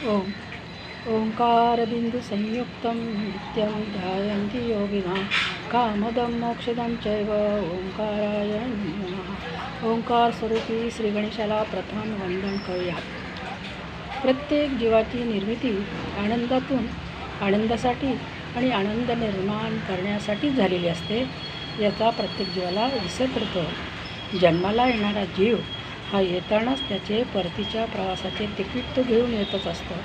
ओम. ओंकारबिन्दुसंयुक्तं नित्यं ध्यायन्ति योगिना. कामदं मोक्षदं चैव ओंकाराय ओंकार स्वरूपी श्री गणेशाला प्रथम वंदन करूया प्रत्येक जीवाची निर्मिती आनंदातून आनंदासाठी आणि आनंद निर्माण करण्यासाठी झालेली असते याचा प्रत्येक जीवाला विसर पडतो. जन्माला येणारा जीव हा येतानाच त्याचे परतीच्या प्रवासाचे तिकीट तो घेऊन येतच असतो.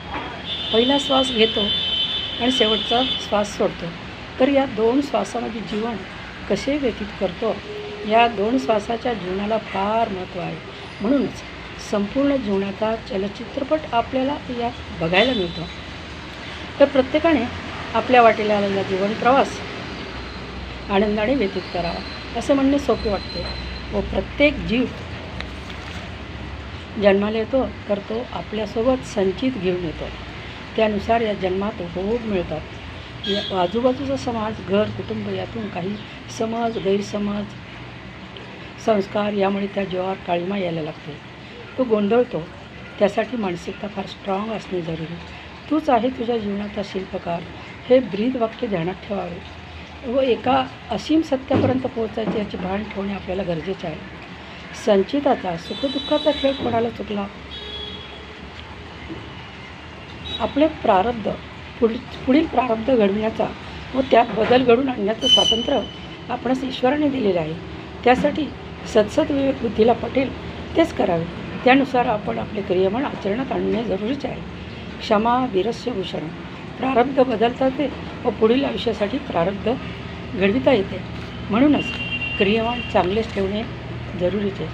पहिला श्वास घेतो आणि शेवटचा श्वास सोडतो. तर या दोन श्वासामध्ये जीवन कसे व्यतीत करतो? या दोन श्वासाच्या जीवनाला फार महत्त्व आहे. म्हणूनच संपूर्ण जीवनाचा चलचित्रपट आपल्याला यात बघायला मिळतो. तर प्रत्येकाने आपल्या वाटेला आलेला जीवन प्रवास आनंदाने व्यतीत करावा असं म्हणणे सोपे वाटते. व प्रत्येक जीव जन्माला येतो तर तो आपल्यासोबत संचित घेऊन येतो. त्यानुसार या जन्मात उपभोग मिळतात. या आजूबाजूचा समाज घर कुटुंब यातून काही समाज गैरसमज संस्कार यामुळे त्या जीवावर काळीमा यायला लागते. तो गोंधळतो. त्यासाठी मानसिकता फार स्ट्रॉंग असणे जरुरी. तूच आहे तुझ्या जीवनाचा शिल्पकार. हे ब्रीद वाक्य ध्यानात ठेवावे. व एका असीम सत्यापर्यंत पोहोचायचे याचे भान ठेवणे आपल्याला गरजेचे आहे. संचिताचा सुखदुःखाचा खेळ कोणाला चुकला? आपले प्रारब्ध पुढ पुढील प्रारब्ध घडविण्याचा व त्यात बदल घडून आणण्याचं स्वातंत्र्य आपणास ईश्वराने दिलेलं आहे. त्यासाठी सत्सद विवेक बुद्धीला पटेल तेच करावे. त्यानुसार आपण आपले क्रियमन आचरणात आणणे जरुरीचे आहे. क्षमा वीरस्य भूषण प्रारब्ध बदलता येते व पुढील आयुष्यासाठी प्रारब्ध घडविता येते. म्हणूनच क्रियमान चांगलेच ठेवणे जरुरीचे.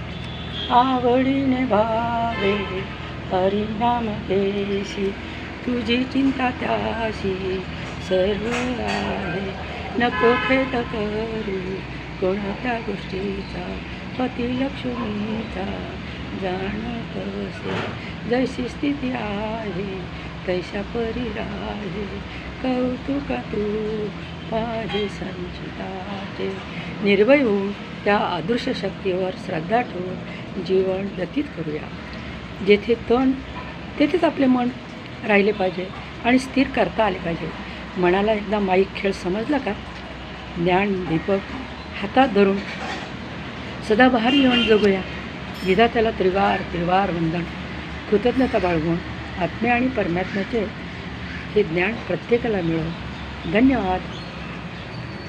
आवडीने भावे हरिनाम देशी तुझी चिंता त्याशी सर्व आहे. नको खेद करू कोणत्या गोष्टीचा पती लक्ष्मीचा जाण कसे जैशी स्थिती आहे तैशा परी राहे. कौतुक तू पाहे संचिताचे. निर्भय होऊन त्या अदृश्य शक्तीवर श्रद्धा ठेवून जीवन व्यतीत करूया. जेथे तण तेथेच आपले मन राहिले पाहिजे आणि स्थिर करता आले पाहिजे. मनाला एकदा माईक खेळ समजला का? ज्ञान दीपक हातात धरून सदाबहार येऊन जगूया. विधात्याला त्रिवार त्रिवार वंदन. कृतज्ञता बाळगून आत्म्या आणि परमात्म्याचे हे ज्ञान प्रत्येकाला मिळो धन्यवाद.